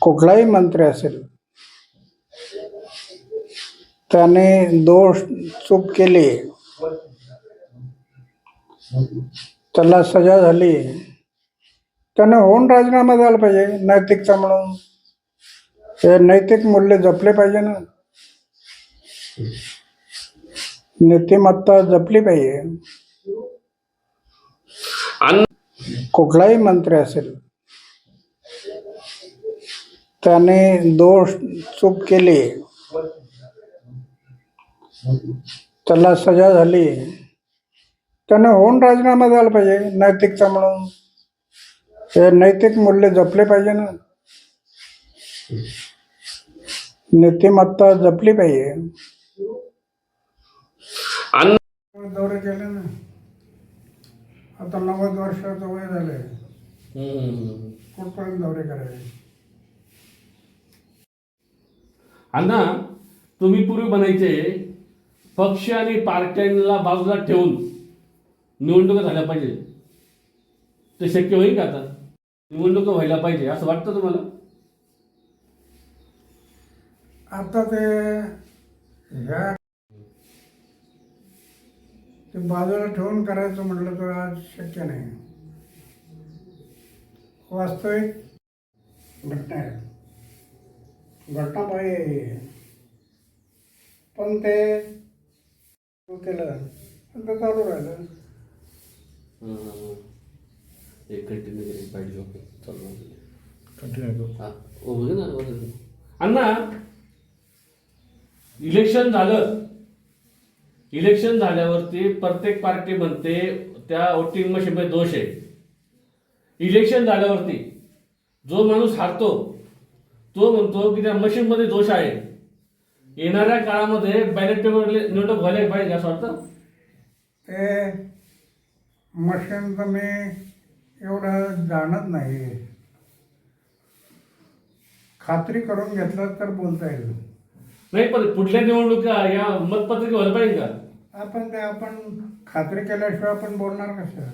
कुठलाही मंत्री असेल त्याने दोष चूक केली त्याला सजा झाली त्याने होऊन राजीनामा द्यायला पाहिजे नैतिकता म्हणून. हे नैतिक मूल्य जपले पाहिजे ना. नीतिमत्ता जपली पाहिजे. कुठलाही मंत्री असेल त्याने दोष चूक केली. त्याला सजा झाली. त्याने होऊन राजीनामा द्यायला पाहिजे नैतिकता म्हणून. हे नैतिक मूल्य जपले पाहिजे ना. नीतिमत्ता जपली पाहिजे. दौरे केले ना. आता नव्वद वर्षाचं वय झालंय. कुठपर्यंत दौरे करायचे? अण्णा तुम्ही पूर्वी म्हणायचे पक्ष आणि पार्ट्यांना बाजूला ठेवून निवडणुका झाल्या पाहिजे. ते शक्य होईल का आता? निवडणुका व्हायला पाहिजे असं वाटतं तुम्हाला? आता ते ह्या ते बाजूला ठेवून करायचं म्हटलं तर आज शक्य नाही. वास्तविक घटना आहे. घटना पाहिजे पण ते केलं ते चालू राहिलं. एक कंटिन्यू पाहिजे ओके चालू हा. ओ बघ ना. अण्णा इलेक्शन झालं. इलेक्शन झाल्यावरती प्रत्येक पार्टी म्हणते त्या वोटिंग मशीनमध्ये दोष आहे. इलेक्शन झाल्यावरती जो माणूस हारतो तो म्हणतो की त्या मशीनमध्ये दोष आहे. येणाऱ्या काळामध्ये बॅलेट पेपर निवडणूक व्हायला पाहिजे असं वाटतं? ते मशीन तर मी एवढं जाणत नाही. खात्री करून घेतलं तर बोलता येईल. नाही पण पुढल्या निवडणुका या मतपत्रिका व्हायला पाहिजे का? आपण ते आपण खात्री केल्याशिवाय आपण बोलणार कसं